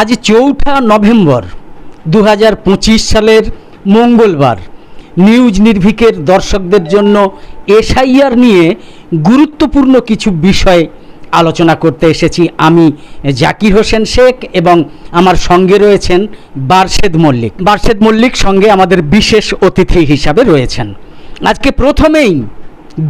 আজ চৌঠা নভেম্বর দু হাজার পঁচিশ সালের মঙ্গলবার। নিউজ নির্ভিকের দর্শকদের জন্য এসআইআর নিয়ে গুরুত্বপূর্ণ কিছু বিষয় আলোচনা করতে এসেছি। আমি জাকির হোসেন শেখ এবং আমার সঙ্গে রয়েছেন বারশেদ মল্লিক। বারশেদ মল্লিক সঙ্গে আমাদের বিশেষ অতিথি হিসাবে রয়েছেন। আজকে প্রথমেই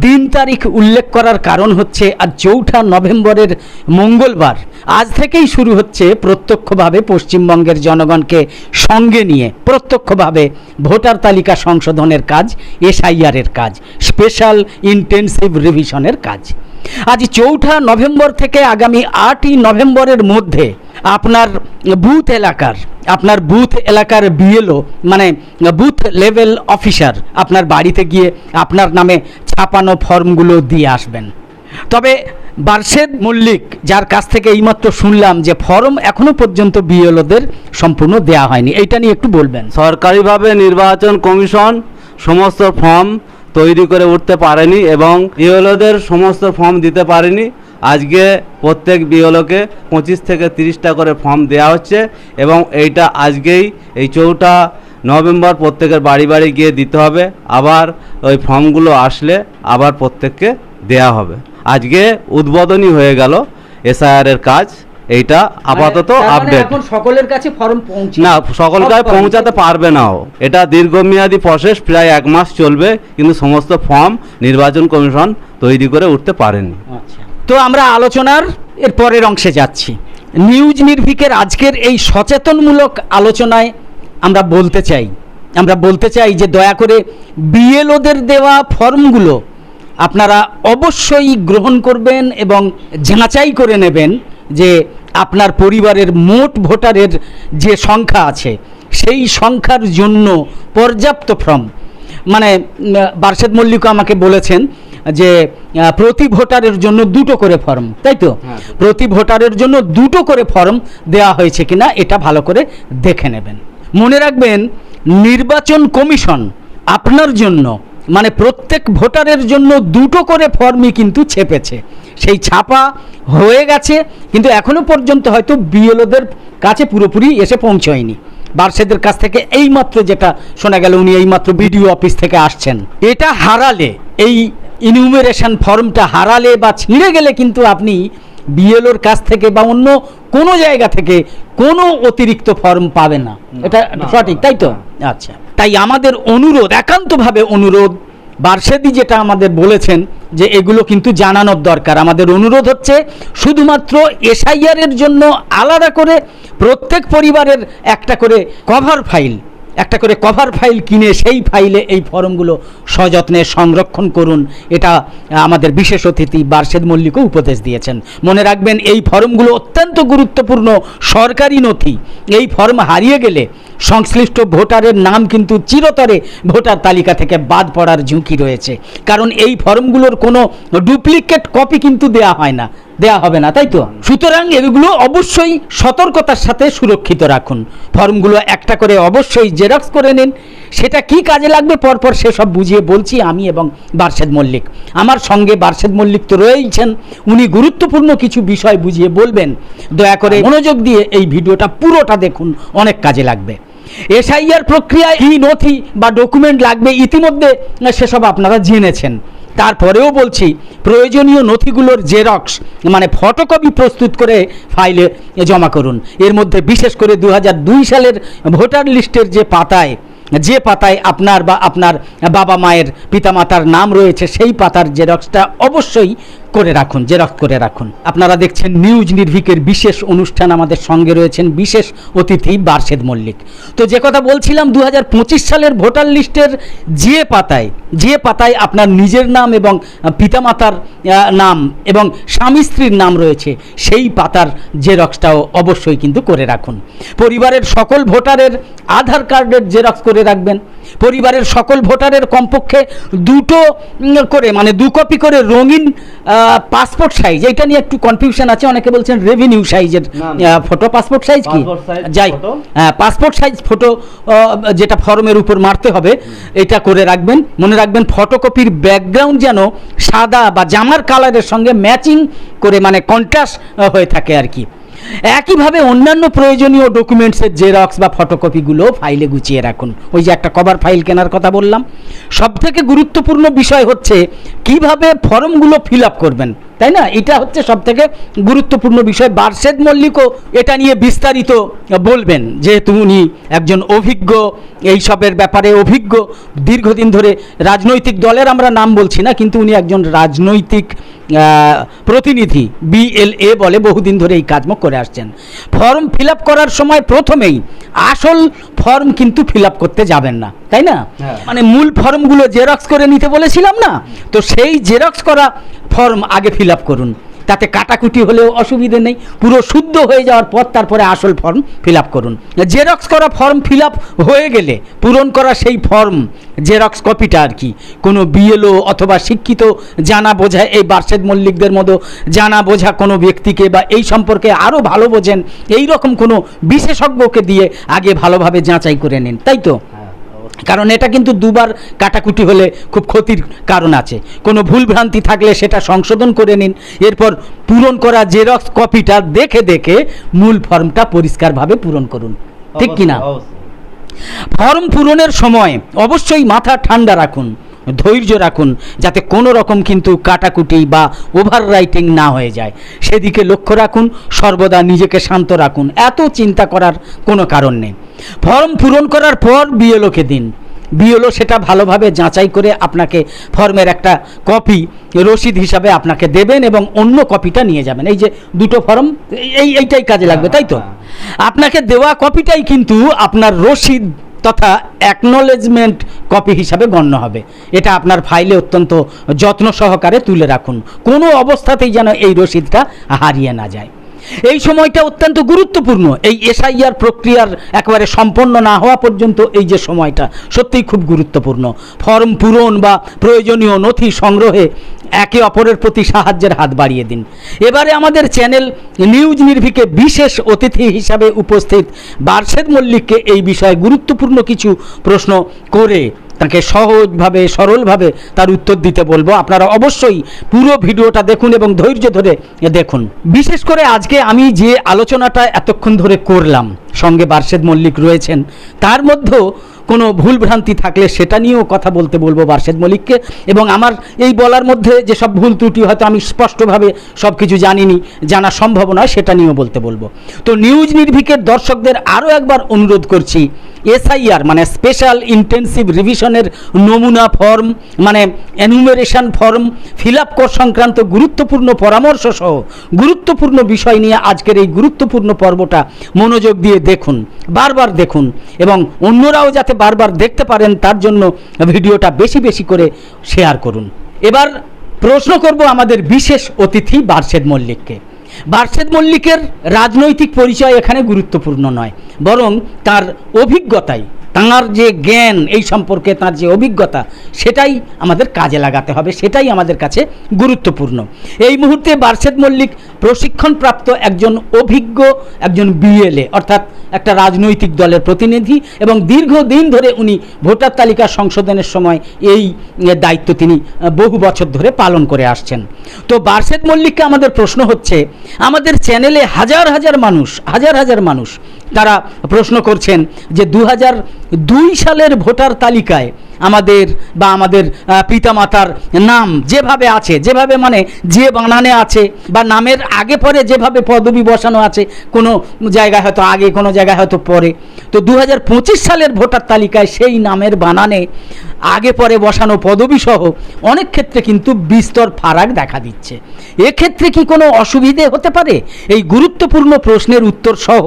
দিন তারিখ উল্লেখ করার কারণ হচ্ছে আজ চৌঠা নভেম্বরের মঙ্গলবার। আজ থেকেই শুরু হচ্ছে প্রত্যক্ষভাবে পশ্চিমবঙ্গের জনগণকে সঙ্গে নিয়ে, প্রত্যক্ষভাবে ভোটার তালিকা সংশোধনের কাজ, এসআইআরের কাজ, স্পেশাল ইন্টেনসিভ রিভিশনের কাজ। আজ চৌঠা নভেম্বর থেকে আগামী আটই নভেম্বরের মধ্যে আপনার বুথ এলাকার, আপনার বুথ এলাকার বিএলও মানে বুথ লেভেল অফিসার, আপনার বাড়িতে গিয়ে আপনার নামে ছাপানো ফর্মগুলো দিয়ে আসবেন। তবে বারশেদ মল্লিক, যার কাছ থেকে এইমাত্র শুনলাম যে ফর্ম এখনও পর্যন্ত বিএলওদের সম্পূর্ণ দেয়া হয়নি, এইটা নিয়ে একটু বলবেন। সরকারিভাবে নির্বাচন কমিশন সমস্ত ফর্ম তৈরি করে উঠতে পারেনি এবং বিএলওদের সমস্ত ফর্ম দিতে পারেনি। আজকে প্রত্যেক বিএলওকে পঁচিশ থেকে তিরিশটা করে ফর্ম দেওয়া হচ্ছে এবং এইটা আজকেই এই চৌঠা নভেম্বর প্রত্যেকের বাড়ি বাড়ি গিয়ে দিতে হবে আবার ওই ফর্মগুলো আসলে আবার প্রত্যেককে দেয়া হবে। আজকে উদ্বোধনী হয়ে গেল এসআইআর এর কাজ এইটা আপাতত মানে আপডেট এখন সকলের কাছে ফর্ম পৌঁছে না সব form- পৌঁছাতে পারবে নাও এটা দীর্ঘমেয়াদী প্রসেস প্রায় এক মাস চলবে কিন্তু সমস্ত ফর্ম নির্বাচন কমিশন তৈরি করে উঠতে পারেনি। আচ্ছা। তো আমরা আলোচনার এর পরের অংশে যাচ্ছি। নিউজ নির্ভিকের আজকের এই সচেতনমূলক আলোচনায় আমরা বলতে চাই। আমরা বলতে চাই যে দয়া করে বিএলওদের দেওয়া ফর্মগুলো আপনারা অবশ্যই গ্রহণ করবেন এবং যাচাই করে নেবেন যে আপনার পরিবারের মোট ভোটারের যে সংখ্যা আছে সেই সংখ্যার জন্য পর্যাপ্ত ফর্ম। মানে উম, বারশেদ মল্লিক আমাকে বলেছেন যে প্রতি ভোটারের জন্য দুটো করে ফর্ম তাই তো? হ্যাঁ। প্রতি ভোটারের জন্য দুটো করে ফর্ম দেওয়া হয়েছে কিনা এটা ভালো করে দেখে নেবেন। মনে রাখবেন, নির্বাচন কমিশন আপনার জন্য মানে প্রত্যেক ভোটারের জন্য দুটো করে ফর্মই কিন্তু ছেপেছে। সেই ছাপা হয়ে গেছে, কিন্তু এখনও পর্যন্ত হয়তো বিএলওদের কাছে পুরোপুরি এসে পৌঁছয়নি। বার্ষেদের কাছ থেকে এইমাত্র যেটা শোনা গেল, উনি এইমাত্র বিডিও অফিস থেকে আসছেন। এটা হারালে, এই ইনিউমেরেশন ফর্মটা হারালে বা ছিঁড়ে গেলে কিন্তু আপনি বিএলওর কাছ থেকে বা অন্য কোনো জায়গা থেকে কোনো অতিরিক্ত ফর্ম পাবে না। এটা সঠিক তাই তো? আচ্ছা তাই আমাদের অনুরোধ একান্তভাবে অনুরোধ বার্ষেদি যেটা আমাদের বলেছেন যে এগুলো কিন্তু জানানোর দরকার। আমাদের অনুরোধ হচ্ছে শুধুমাত্র এসআইআর এর জন্য আলাদা করে প্রত্যেক পরিবারের একটা করে কভার ফাইল একটা করে কভার ফাইল কিনে সেই ফাইলে এই ফর্মগুলো সযত্নে সংরক্ষণ করুন। এটা আমাদের বিশেষ অতিথি বার্ষেদ মল্লিকও উপদেশ দিয়েছেন। মনে রাখবেন, এই ফর্মগুলো অত্যন্ত গুরুত্বপূর্ণ, সরকারি নথি। এই ফর্ম হারিয়ে গেলে সংশ্লিষ্ট ভোটারের নাম কিন্তু চিরতরে ভোটার তালিকা থেকে বাদ পড়ার ঝুঁকি রয়েছে। কারণ এই ফর্মগুলোর কোনো ডুপ্লিকেট কপি কিন্তু দেয়া হয় না। দেয়া হবে না, তাই তো? সুতরাং এগুলো অবশ্যই সতর্কতার সাথে সুরক্ষিত রাখুন। ফর্মগুলো একটা করে অবশ্যই জেরক্স করে নিন। সেটা কি কাজে লাগবে পরপর সেসব বুঝিয়ে বলছি আমি এবং বারশেদ মল্লিক। আমার সঙ্গে বারশেদ মল্লিক তো রয়েইছেন। উনি গুরুত্বপূর্ণ কিছু বিষয় বুঝিয়ে বলবেন। দয়া করে মনোযোগ দিয়ে এই ভিডিওটা পুরোটা দেখুন, অনেক কাজে লাগবে। এসআইআর প্রক্রিয়ায় কি নথি বা ডকুমেন্ট লাগবে ইতিমধ্যে সেসব আপনারা জেনেছেন। তারপরেও বলছি, প্রয়োজনীয় নথিগুলোর জেরক্স মানে ফটোকপি প্রস্তুত করে ফাইলে জমা করুন। এর মধ্যে বিশেষ করে দু হাজার দুই সালের ভোটার লিস্টের যে পাতায় যে পাতায় আপনার বা আপনার বাবা মায়ের পিতামাতার নাম রয়েছে, সেই পাতার জেরক্সটা অবশ্যই করে রাখুন, জেরক্স করে রাখুন। আপনারা দেখছেন নিউজ নির্ভিকের বিশেষ অনুষ্ঠান, আমাদের সঙ্গে রয়েছেন বিশেষ অতিথি বারশেদ মল্লিক। তো যে কথা বলছিলাম দু হাজার পঁচিশ সালের ভোটার লিস্টের যে পাতায় যে পাতায় আপনার নিজের নাম এবং পিতামাতার নাম এবং স্বামী স্ত্রীর নাম রয়েছে, সেই পাতার জেরক্সটাও অবশ্যই কিন্তু করে রাখুন। পরিবারের সকল ভোটারের আধার কার্ডের জেরক্স করে রাখবেন। পরিবারের সকল ভোটারের কমপক্ষে দুটো করে মানে দু কপি করে রঙিন পাসপোর্ট সাইজ এটা নিয়ে একটু কনফিউশন আছে অনেকে বলছেন রেভিনিউ সাইজের। ফটো পাসপোর্ট সাইজ কি? যাই হ্যাঁ পাসপোর্ট সাইজ ফটো যেটা ফর্মের উপর মারতে হবে এটা করে রাখবেন। মনে রাখবেন ফটোকপির ব্যাকগ্রাউন্ড যেন সাদা বা জামার কালারের সঙ্গে ম্যাচিং করে মানে কন্ট্রাস্ট হয়ে থাকে আর কি। একইভাবে অন্যান্য প্রয়োজনীয় ডকুমেন্টসের জেরক্স বা ফটোকপিগুলো ফাইলে গুছিয়ে রাখুন। ওই যে একটা কভার ফাইল কেনার কথা বললাম। সবথেকে গুরুত্বপূর্ণ বিষয় হচ্ছে, কীভাবে ফর্মগুলো ফিল আপ করবেন? তাই না? এটা হচ্ছে সব থেকে গুরুত্বপূর্ণ বিষয়। বারশেদ মল্লিকও এটা নিয়ে বিস্তারিত বলবেন যেহেতু উনি একজন অভিজ্ঞ এইসবের ব্যাপারে অভিজ্ঞ। দীর্ঘদিন ধরে রাজনৈতিক দলের আমরা নাম বলছি না কিন্তু উনি একজন রাজনৈতিক প্রতিনিধি বিএলএ বলে বহুদিন ধরে এই কাজ করে আসছেন। ফর্ম ফিল আপ করার সময় প্রথমেই আসল ফর্ম কিন্তু ফিল আপ করতে যাবেন না তাই না? হ্যাঁ। মানে মূল ফর্মগুলো জেরক্স করে নিতে বলেছিলাম না? তো সেই জেরক্স করা ফর্ম আগে ফিল করুন। তাতে কাটাকুটি হলেও অসুবিধে নেই, পুরো শুদ্ধ হয়ে যাওয়ার পর তারপরে আসল ফর্ম ফিল করুন। জেরক্স করা ফর্ম ফিল হয়ে গেলে, পূরণ করা সেই ফর্ম জেরক্স কপিটা আর কি। কোনো বিএলও অথবা শিক্ষিত জানা বোঝা, এই বার্ষেদ মল্লিকদের মতো জানা বোঝা কোনো ব্যক্তিকে বা এই সম্পর্কে আরও ভালো বোঝেন এই রকম কোনো বিশেষজ্ঞকে দিয়ে আগে ভালোভাবে যাচাই করে নিন। তাই তো? কারণ এটা কিন্তু দুবার কাটাকুটি হলে খুব ক্ষতির কারণ আছে। কোনো ভুল ভ্রান্তি থাকলে সেটা সংশোধন করে নিন। এরপর পূরণ করা জেরক্স কপিটা দেখে দেখে মূল ফর্মটা পরিষ্কারভাবে পূরণ করুন। ঠিক কি না ফর্ম পূরণের সময় অবশ্যই মাথা ঠান্ডা রাখুন ধৈর্য রাখুন যাতে কোনো রকম কিন্তু কাটাকুটি বা ওভার রাইটিং না হয়ে যায়। সেদিকে লক্ষ্য রাখুন সর্বদা নিজেকে শান্ত রাখুন। এত চিন্তা করার কোনো কারণ নেই। ফর্ম পূরণ করার পর বিএলওকে দিন। বিএলও সেটা ভালোভাবে যাচাই করে আপনাকে ফর্মের একটা কপি, রসিদ হিসাবে আপনাকে দেবেন এবং অন্য কপিটা নিয়ে যাবেন। এই যে দুটো ফর্ম, এই, এইটাই কাজে লাগবে, তাই তো? আপনাকে দেওয়া কপিটাই কিন্তু আপনার রসিদ তথা অ্যাকনোলেজমেন্ট কপি হিসাবে গণ্য হবে। এটা আপনার ফাইলে অত্যন্ত যত্ন সহকারে তুলে রাখুন। কোনো অবস্থাতেই যেন এই রসিদটা হারিয়ে না যায়। এই সময়টা অত্যন্ত গুরুত্বপূর্ণ। এই এসআইআর প্রক্রিয়ার একেবারে সম্পন্ন না হওয়া পর্যন্ত এই যে সময়টা সত্যিই খুব গুরুত্বপূর্ণ। ফর্ম পূরণ বা প্রয়োজনীয় নথি সংগ্রহে একে অপরের প্রতি সাহায্যের হাত বাড়িয়ে দিন। এবারে আমাদের চ্যানেল নিউজ নির্ভিকে বিশেষ অতিথি হিসাবে উপস্থিত বারশেদ মল্লিককে এই বিষয়ে গুরুত্বপূর্ণ কিছু প্রশ্ন করে তাকে সহজভাবে, সরলভাবে তার উত্তর দিতে বলব। আপনারা অবশ্যই পুরো ভিডিওটা দেখুন এবং ধৈর্য ধরে দেখুন। বিশেষ করে আজকে আমি যে আলোচনাটা এতক্ষণ ধরে করলাম, সঙ্গে বারশেদ মল্লিক রয়েছেন, তার মধ্যেও কোনো ভুলভ্রান্তি থাকলে সেটা নিয়েও কথা বলতে বলব বারশেদ মল্লিককে। এবং আমার এই বলার মধ্যে যে সব ভুল ত্রুটি হয়তো আমি স্পষ্টভাবে সব কিছু জানিনি, জানা সম্ভব নয়, সেটা নিয়েও বলতে বলব। তো নিউজ নির্ভিকের দর্শকদের আরও একবার অনুরোধ করছি এসআইআর মানে স্পেশাল ইন্টেন্সিভ রিভিশনের নমুনা ফর্ম মানে এনুমেরেশন ফর্ম ফিল আপ কর সংক্রান্ত গুরুত্বপূর্ণ পরামর্শ সহ গুরুত্বপূর্ণ বিষয় নিয়ে আজকের এই গুরুত্বপূর্ণ পর্বটা মনোযোগ দিয়ে দেখুন, বারবার দেখুন এবং অন্যরাও যাতে বারবার দেখতে পারেন তার জন্য ভিডিওটা বেশি বেশি করে শেয়ার করুন। এবার প্রশ্ন করব আমাদের বিশেষ অতিথি বারশেদ মল্লিককে। বারশেদ মল্লিকের রাজনৈতিক পরিচয় এখানে গুরুত্বপূর্ণ নয় বরং তার অভিজ্ঞতাই। তাঁর যে জ্ঞান, এই সম্পর্কে তার যে অভিজ্ঞতা, সেটাই আমাদের কাজে লাগাতে হবে, সেটাই আমাদের কাছে গুরুত্বপূর্ণ। এই মুহূর্তে বারশেদ মল্লিক প্রশিক্ষণপ্রাপ্ত একজন অভিজ্ঞ, একজন বিএলএ, অর্থাৎ একটা রাজনৈতিক দলের প্রতিনিধি এবং দীর্ঘদিন ধরে উনি ভোটার তালিকা সংশোধনের সময় এই দায়িত্ব তিনি বহু বছর ধরে পালন করে আসছেন। তো বারশেদ মল্লিককে আমাদের প্রশ্ন হচ্ছে, আমাদের চ্যানেলে হাজার হাজার মানুষ, হাজার হাজার মানুষ তারা প্রশ্ন করছেন যে দু দুই সালের ভোটার তালিকায় আমাদের বা আমাদের পিতামাতার নাম যেভাবে আছে, যেভাবে মানে যে বানানে আছে বা নামের আগে পরে যেভাবে পদবি বসানো আছে, কোনো জায়গায় হয়তো আগে, কোনো জায়গায় হয়তো পরে। তো দু হাজার পঁচিশ সালের ভোটার তালিকায় সেই নামের বানানে আগে পরে বসানো পদবি সহ অনেক ক্ষেত্রে কিন্তু বিস্তর ফারাক দেখা দিচ্ছে। এক্ষেত্রে কি কোনো অসুবিধে হতে পারে? এই গুরুত্বপূর্ণ প্রশ্নের উত্তর সহ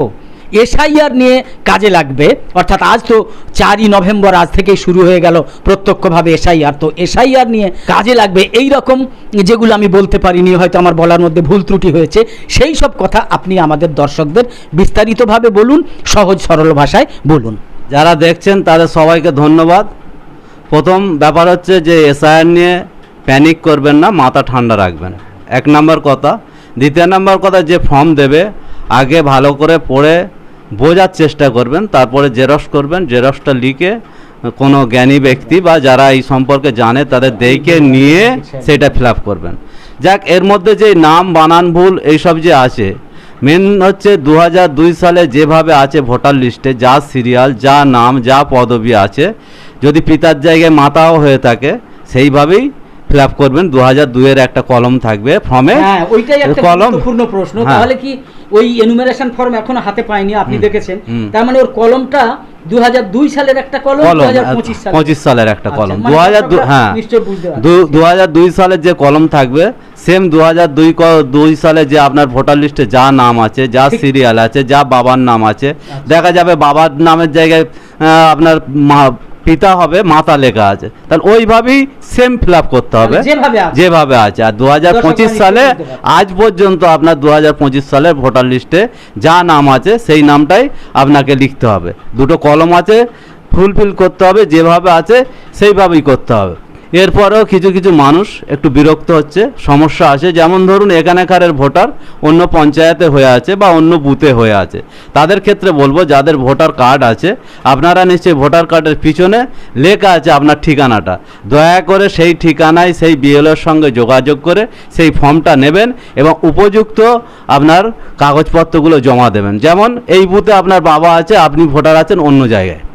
এসআইআর নিয়ে কাজে লাগবে। অর্থাৎ আজ তো চারই নভেম্বর, আজ থেকেই শুরু হয়ে গেল প্রত্যক্ষভাবে এসআইআর। তো এসআইআর নিয়ে কাজে লাগবে এই রকম যেগুলো আমি বলতে পারিনি, হয়তো আমার বলার মধ্যে ভুল ত্রুটি হয়েছে। সেই সব কথা আপনি আমাদের দর্শকদের বিস্তারিতভাবে বলুন, সহজ সরল ভাষায় বলুন। যারা দেখছেন, তাদের সবাইকে ধন্যবাদ। প্রথম ব্যাপার হচ্ছে যে এসআইআর নিয়ে প্যানিক করবেন না, মাথা ঠান্ডা রাখবেন। এক নম্বর কথা। দ্বিতীয় নম্বর কথা, যে ফর্ম দেবে, আগে ভালো করে পড়ে বোঝার চেষ্টা করবেন তারপরে জেরক্স করবেন জেরক্সটা লিখে কোনো জ্ঞানী ব্যক্তি বা যারা এই সম্পর্কে জানে তাদের দেখে নিয়ে সেটা ফিল করবেন। যাক এর মধ্যে যে নাম বানান ভুল এইসব যে আছে মেন হচ্ছে দু দুই সালে যেভাবে আছে ভোটার লিস্টে যা সিরিয়াল যা নাম যা পদবি আছে যদি পিতার জায়গায় মাতাও হয়ে থাকে সেইভাবেই ফিল আপ করবেন। দু হাজার দুইয়ের একটা কলম থাকবে ফর্মে হ্যাঁ কলম। গুরুত্বপূর্ণ প্রশ্ন। হ্যাঁ। তাহলে কি ওই এনুমারেশন ফর্ম এখনও হাতে পাইনি আপনি দেখেছেন। তার মানে ওর কলমটা দু হাজার দুই সালের একটা কলম পঁচিশ সালের। একটা আচ্ছা, কলম। মানে দু হাজার হ্যাঁ। দু হাজার দুই সালের যে কলম থাকবে সেম দু হাজার দুই দুই সালে যে আপনার ভোটার লিস্টে যা নাম আছে যা সিরিয়াল আছে যা বাবার নাম আছে দেখা যাবে বাবার নামের জায়গায় আপনার মা পিতা হবে মাতা লেখা আছে। তাহলে ওইভাবেই সেম ফিল আপ করতে হবে। যেভাবে আছে। আর দু হাজার পঁচিশ সালে। আজ পর্যন্ত আপনার দু হাজার পঁচিশ সালের ভোটার লিস্টে যা নাম আছে সেই নামটাই আপনাকে লিখতে হবে। দুটো কলম আছে ফুলফিল করতে হবে যেভাবে আছে সেইভাবেই করতে হবে। এরপরেও কিছু কিছু মানুষ একটু বিরক্ত হচ্ছে, সমস্যা আছে। যেমন ধরুন, এখানেকারের ভোটার অন্য পঞ্চায়েতে হয়ে আছে বা অন্য বুথে হয়ে আছে। তাদের ক্ষেত্রে বলব, যাদের ভোটার কার্ড আছে, আপনারা নিশ্চয়ই ভোটার কার্ডের পিছনে লেখা আছে আপনার ঠিকানাটা। দয়া করে সেই ঠিকানায় সেই বিএলওর সঙ্গে যোগাযোগ করে সেই ফর্মটা নেবেন এবং উপযুক্ত আপনার কাগজপত্রগুলো জমা দেবেন। যেমন, এই বুথে আপনার বাবা আছে, আপনি ভোটার আছেন অন্য জায়গায়।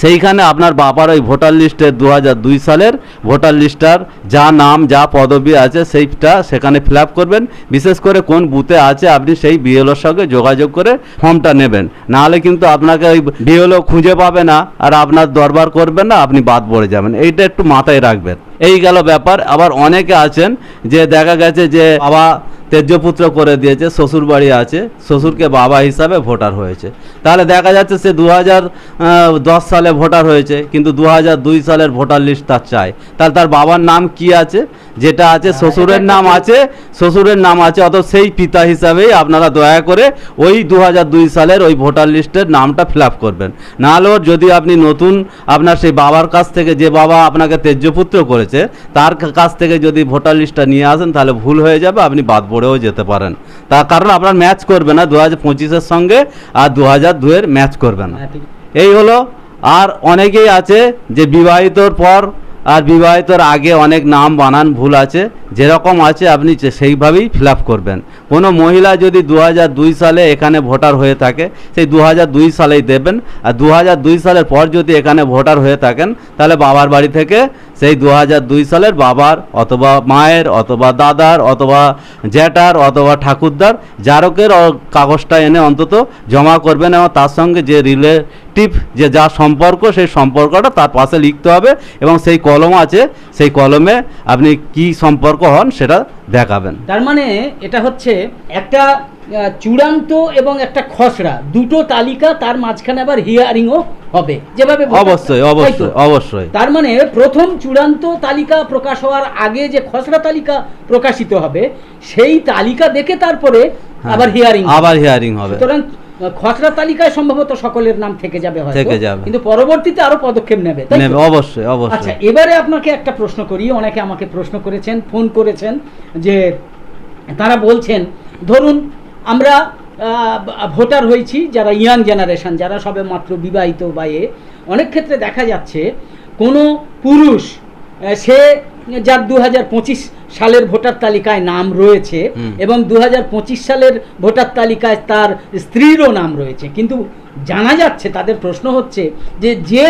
সেইখানে আপনার বাবার ওই ভোটার লিস্টের দু দুই সালের ভোটার লিস্টার যা নাম, যা পদবি আছে সেইটা সেখানে ফিল করবেন। বিশেষ করে কোন বুথে আছে, আপনি সেই বিএলওর সঙ্গে যোগাযোগ করে ফর্মটা নেবেন। নাহলে কিন্তু আপনাকে ওই বিএলও খুঁজে পাবে না, আর আপনার দরবার করবেন না, আপনি বাদ পড়ে যাবেন। এইটা একটু মাথায় রাখবেন। এই গেল ব্যাপার। আবার অনেকে আছেন যে দেখা গেছে যে বাবা তেজ্যপুত্র করে দিয়েছে শ্বশুর বাড়ি আছে শ্বশুরকে বাবা হিসাবে ভোটার হয়েছে। তাহলে দেখা যাচ্ছে সে দু হাজার দশ সালে ভোটার হয়েছে কিন্তু দু হাজার দুই সালের ভোটার লিস্ট তার চাই। তাহলে তার বাবার নাম কি আছে? যেটা আছে হ্যাঁ, শ্বশুরের নাম আছে শ্বশুরের নাম আছে অত সেই পিতা হিসাবেই আপনারা দয়া করে ওই দু দুই সালের ওই ভোটার লিস্টের নামটা ফিল আপ করবেন। নাহলেও যদি আপনি নতুন আপনার সেই বাবার কাছ থেকে যে বাবা আপনাকে তেজ্যপুত্র করেছে তার কাছ থেকে যদি ভোটার লিস্টটা নিয়ে আসেন তাহলে ভুল হয়ে যাবে আপনি বাদ পড়েও যেতে পারেন। তার কারণ আপনার ম্যাচ করবে না দু হাজার পঁচিশের সঙ্গে আর দু হাজার দুয়ের ম্যাচ করবে না। হ্যাঁ, এই হলো আর অনেকেই আছে যে বিবাহিতর পর আর বিবাহিতর আগে অনেক নাম বানান ভুল আছে যেরকম আছে আপনি সেইভাবেই ফিল আপ করবেন। কোনো মহিলা যদি দু দুই সালে এখানে ভোটার হয়ে থাকে সেই দু দুই সালেই দেবেন। আর দু দুই সালের পর যদি এখানে ভোটার হয়ে থাকেন তাহলে বাবার বাড়ি থেকে সেই দু সালের বাবার অথবা মায়ের অথবা দাদার অথবা জ্যাঠার অথবা ঠাকুরদার জারকের কাগজটা এনে অন্তত জমা করবেন এবং তার সঙ্গে যে রিলেটিভ যে যা সম্পর্ক, সেই সম্পর্কটা তার পাশে লিখতে হবে এবং সেই কলম আছে, সেই কলমে আপনি কি সম্পর্ক হন সেটা দেখাবেন। তার মানে এটা হচ্ছে একটা চূড়ান্ত এবং একটা খসড়া। দুটো তালিকা তার মাঝখানে আবার হিয়ারিংও হবে। যেভাবে অবশ্যই অবশ্যই অবশ্যই। তার মানে প্রথম চূড়ান্ত তালিকা প্রকাশ হওয়ার আগে যে খসড়া তালিকা প্রকাশিত হবে সেই তালিকা দেখে তারপরে হ্যাঁ, আবার হিয়ারিং আবার হিয়ারিং হবে। সুতরাং খসড়া তালিকায় সম্ভবত সকলের নাম থেকে যাবে হয়তো। থেকে যাবে। কিন্তু পরবর্তীতে আরও পদক্ষেপ নেবে নেবে অবশ্যই অবশ্যই। আচ্ছা এবারে আপনাকে একটা প্রশ্ন করি। অনেকে আমাকে প্রশ্ন করেছেন ফোন করেছেন যে তারা বলছেন ধরুন আমরা ভোটার হয়েছি যারা ইয়াং জেনারেশন, যারা সবে মাত্র বিবাহিত বা এ। অনেক ক্ষেত্রে দেখা যাচ্ছে কোনো পুরুষ সে যার দু হাজার পঁচিশ সালের ভোটার তালিকায় নাম রয়েছে এবং দু হাজার পঁচিশ সালের ভোটার তালিকায় তার স্ত্রীরও নাম রয়েছে। কিন্তু জানা যাচ্ছে তাদের প্রশ্ন হচ্ছে যে যে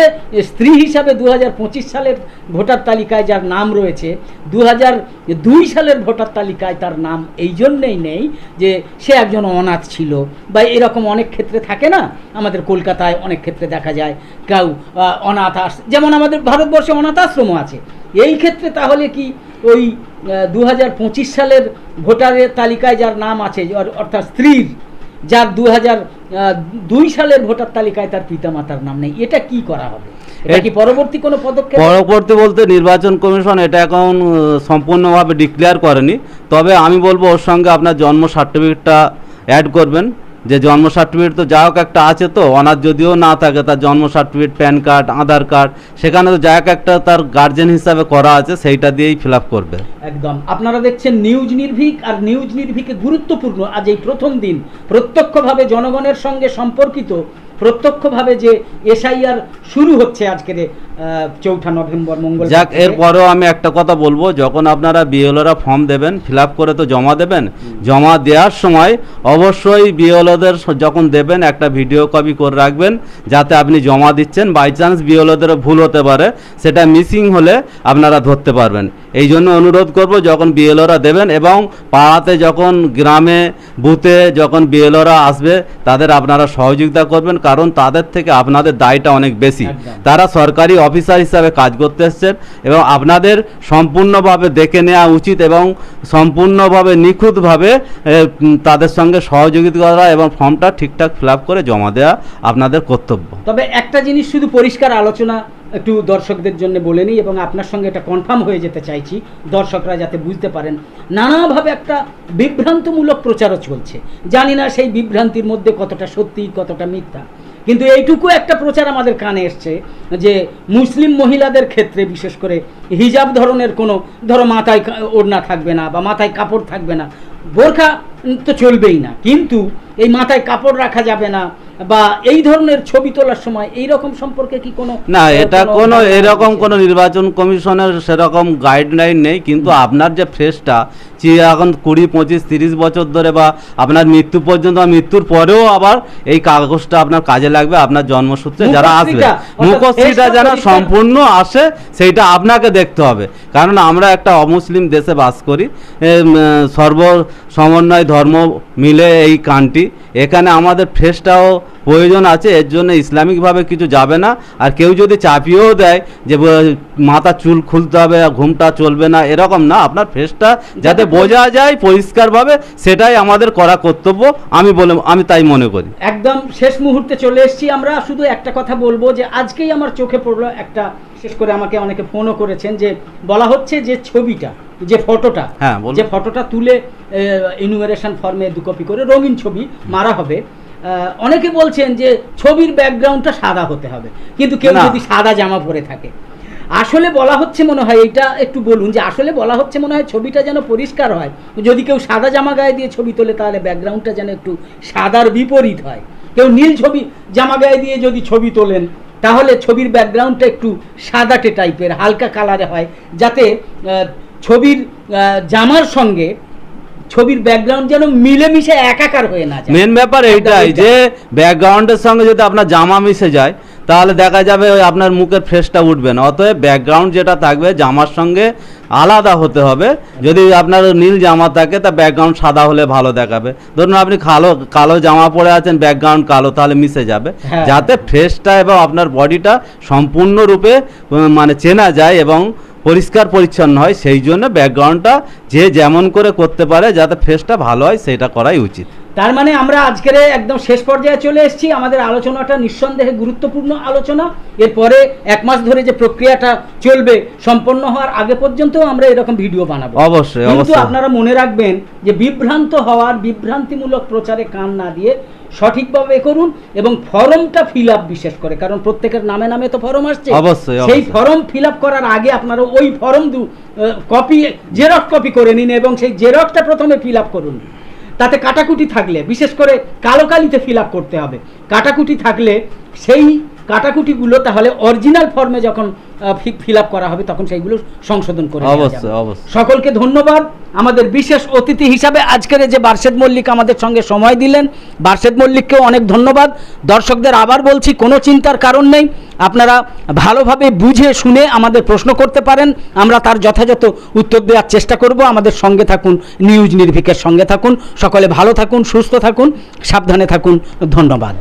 স্ত্রী হিসাবে দু হাজার পঁচিশ সালের ভোটার তালিকায় যার নাম রয়েছে দু দুই সালের ভোটার তালিকায় তার নাম এই জন্যেই নেই যে সে একজন অনাথ ছিল বা এরকম অনেক ক্ষেত্রে থাকে না? আমাদের কলকাতায় অনেক ক্ষেত্রে দেখা যায় কেউ অনাথ আস যেমন আমাদের ভারতবর্ষে অনাথ আশ্রমও আছে। এই ক্ষেত্রে তাহলে কি ওই দু হাজার পঁচিশ সালের ভোটারের তালিকায় যার নাম আছে অর্থাৎ স্ত্রীর যার দু দুই সালের ভোটার তালিকায় তার পিতামাতার নাম নেই এটা কি করা হবে? এটা কি পরবর্তী কোনো পদক্ষেপ? পরবর্তী বলতে নির্বাচন কমিশন এটা এখন সম্পূর্ণভাবে ডিক্লেয়ার করেনি। তবে আমি বলব ওর সঙ্গে আপনার জন্ম সার্টিফিকেটটা অ্যাড করবেন। যে জন্ম সার্টিফিকেট তো যা হোক একটা আছে তো অনার যদিও না থাকে, তার জন্ম certificate PAN card Aadhaar card সেখানে তো যা হোক একটা তার গার্জেন হিসাবে করা আছে, সেইটা দিয়েই ফিল করবে। একদম। আপনারা দেখছেন নিউজ নির্ভীক আর নিউজ নির্ভীকে গুরুত্বপূর্ণ আজ এই প্রথম দিন। প্রত্যক্ষভাবে জনগণের সঙ্গে সম্পর্কিত প্রত্যক্ষভাবে যে এসআইআর শুরু হচ্ছে আজকের চৌঠা নভেম্বর মঙ্গল যাক এরপরেও আমি একটা কথা বলব যখন আপনারা বিএলওরা ফর্ম দেবেন ফিল করে তো জমা দেবেন জমা দেওয়ার সময় অবশ্যই বিএলওদের যখন দেবেন একটা ভিডিও কপি করে রাখবেন যাতে আপনি জমা দিচ্ছেন। বাই চান্স বিএলওদের ভুল হতে পারে সেটা মিসিং হলে আপনারা ধরতে পারবেন। এই জন্য অনুরোধ করব যখন বিএলওরা দেবেন এবং পাড়াতে যখন গ্রামে বুথে যখন বিএলওরা আসবে তাদের আপনারা সহযোগিতা করবেন। কারণ তাদের থেকে আপনাদের দায়টা অনেক বেশি। তারা সরকারি অফিসার হিসাবে কাজ করতে এসছেন এবং আপনাদের সম্পূর্ণভাবে দেখে নেওয়া উচিত এবং সম্পূর্ণভাবে নিখুঁতভাবে তাদের সঙ্গে সহযোগিতা করা এবং ফর্মটা ঠিকঠাক ফিল করে জমা দেওয়া আপনাদের কর্তব্য। তবে একটা জিনিস শুধু পরিষ্কার আলোচনা একটু দর্শকদের জন্য বলে নিই এবং আপনার সঙ্গে এটা কনফার্ম হয়ে যেতে চাইছি। দর্শকরা যাতে বুঝতে পারেন নানাভাবে একটা বিভ্রান্তমূলক প্রচারও চলছে। জানি না সেই বিভ্রান্তির মধ্যে কতটা সত্যি, কতটা মিথ্যা। কিন্তু এইটুকু একটা প্রচার আমাদের কানে এসছে যে মুসলিম মহিলাদের ক্ষেত্রে বিশেষ করে হিজাব ধরনের কোনো, ধরো মাথায় ওড়না থাকবে না বা মাথায় কাপড় থাকবে না। বোরখা তো চলবেই না। কিন্তু এই মাথায় কাপড় রাখা যাবে না বা এই ধরনের ছবি তোলার সময় এই রকম সম্পর্কে কি কোনো না এটা কোনো এরকম? কোনো নির্বাচন কমিশনের সেরকম গাইডলাইন নেই কিন্তু আপনার যে ফ্রেশটা যে এখন কুড়ি পঁচিশ তিরিশ বছর ধরে বা আপনার মৃত্যু পর্যন্ত বা মৃত্যুর পরেও আবার এই কাগজটা আপনার কাজে লাগবে আপনার জন্মসূত্রে যারা আসবে। মুখশ্রীটা, যেন সম্পূর্ণ আসে সেইটা আপনাকে দেখতে হবে। কারণ আমরা একটা অমুসলিম দেশে বাস করি সর্ব সমন্বয় ধর্ম মিলে এই কান্ট্রি এখানে আমাদের ফ্রেশটাও প্রয়োজন আছে এর জন্য ইসলামিকভাবে কিছু যাবে না। আর কেউ যদি চাপিয়েও দেয় যে মাথা চুল খুলতে হবে আর ঘুমটা চলবে না এরকম না। আপনার ফেসটা যাতে বোঝা যায় পরিষ্কারভাবে সেটাই আমাদের করা কর্তব্য। আমি বলে আমি তাই মনে করি। একদম শেষ মুহূর্তে চলে এসেছি। আমরা শুধু একটা কথা বলব যে আজকেই আমার চোখে পড়ল একটা শেষ করে আমাকে অনেকে ফোনও করেছেন যে বলা হচ্ছে যে ছবিটা। যে ফটোটা হ্যাঁ, যে ফটোটা তুলে ইনুমারেশন ফর্মে দু কপি করে রঙিন ছবি মারা হবে। অনেকে বলছেন যে ছবির ব্যাকগ্রাউন্ডটা সাদা হতে হবে কিন্তু কেউ যদি সাদা জামা পরে থাকে। আসলে বলা হচ্ছে মনে হয় এটা একটু বলুন যে আসলে বলা হচ্ছে মনে হয় ছবিটা যেন পরিষ্কার হয়। যদি কেউ সাদা জামা গায়ে দিয়ে ছবি তোলে তাহলে ব্যাকগ্রাউন্ডটা যেন একটু সাদার বিপরীত হয়। কেউ নীল ছবি জামা গায়ে দিয়ে যদি ছবি তোলেন তাহলে ছবির ব্যাকগ্রাউন্ডটা একটু সাদাটে টাইপের হালকা কালারে হয়। যাতে ছবির জামার সঙ্গে ছবির ব্যাকগ্রাউন্ড যেন মিলেমিশে একাকার হয়ে না যায়। মেন ব্যাপার এইটাই যে ব্যাকগ্রাউন্ডের সঙ্গে যদি আপনার জামা মিশে যায় তাহলে দেখা যাবে ওই আপনার মুখের ফ্রেশটা উঠবে না। অতএব ব্যাকগ্রাউন্ড যেটা থাকবে জামার সঙ্গে আলাদা হতে হবে। যদি আপনার নীল জামা থাকে তা ব্যাকগ্রাউন্ড সাদা হলে ভালো দেখাবে। ধরুন আপনি কালো কালো জামা পরে আছেন ব্যাকগ্রাউন্ড কালো তাহলে মিশে যাবে। হ্যাঁ। যাতে ফ্রেশটা এবং আপনার বডিটা সম্পূর্ণরূপে মানে চেনা যায় এবং পরিষ্কার পরিচ্ছন্ন হয় সেই জন্য ব্যাকগ্রাউন্ডটা যে যেমন করে করতে পারে যাতে ফেসটা ভালো হয় সেটা করাই উচিত। তার মানে আমরা আজকের একদম শেষ পর্যায়ে চলে এসেছি। আমাদের আলোচনাটা নিঃসন্দেহে গুরুত্বপূর্ণ আলোচনা। এরপরে এক মাস ধরে যে প্রক্রিয়াটা চলবে সম্পন্ন হওয়ার আগে পর্যন্ত আমরা এরকম ভিডিও বানাবো। অবশ্যই, কিন্তু অবশ্যই। আপনারা মনে রাখবেন যে বিভ্রান্ত হওয়ার বিভ্রান্তিমূলক প্রচারে কান না দিয়ে সঠিকভাবে করুন এবং ফর্মটা ফিল আপ বিশেষ করে কারণ প্রত্যেকের নামে নামে তো ফর্ম আসছে। অবশ্যই, সেই ফর্ম ফিল আপ করার আগে আপনারা ওই ফর্ম দু কপি জেরক্স কপি করে নিন এবং সেই জেরক্সটা প্রথমে ফিল আপ করুন। তাতে কাটাকুটি থাকলে বিশেষ করে কালো কালিতে ফিল আপ করতে হবে। কাটাকুটি থাকলে সেই কাটাকুটিগুলো তাহলে অরিজিনাল ফর্মে যখন ফিল আপ করা হবে তখন সেইগুলো সংশোধন করে অবশ্যই, অবশ্যই। সকলকে ধন্যবাদ। আমাদের বিশেষ অতিথি হিসাবে আজকের যে বার্ষেদ মল্লিক আমাদের সঙ্গে সময় দিলেন বার্ষেদ মল্লিককেও অনেক ধন্যবাদ। দর্শকদের আবার বলছি কোনো চিন্তার কারণ নেই। আপনারা ভালোভাবে বুঝে শুনে আমাদের প্রশ্ন করতে পারেন। আমরা তার যথাযথ উত্তর দেওয়ার চেষ্টা করব। আমাদের সঙ্গে থাকুন নিউজ নির্ভিকের সঙ্গে থাকুন। সকলে ভালো থাকুন সুস্থ থাকুন সাবধানে থাকুন। ধন্যবাদ।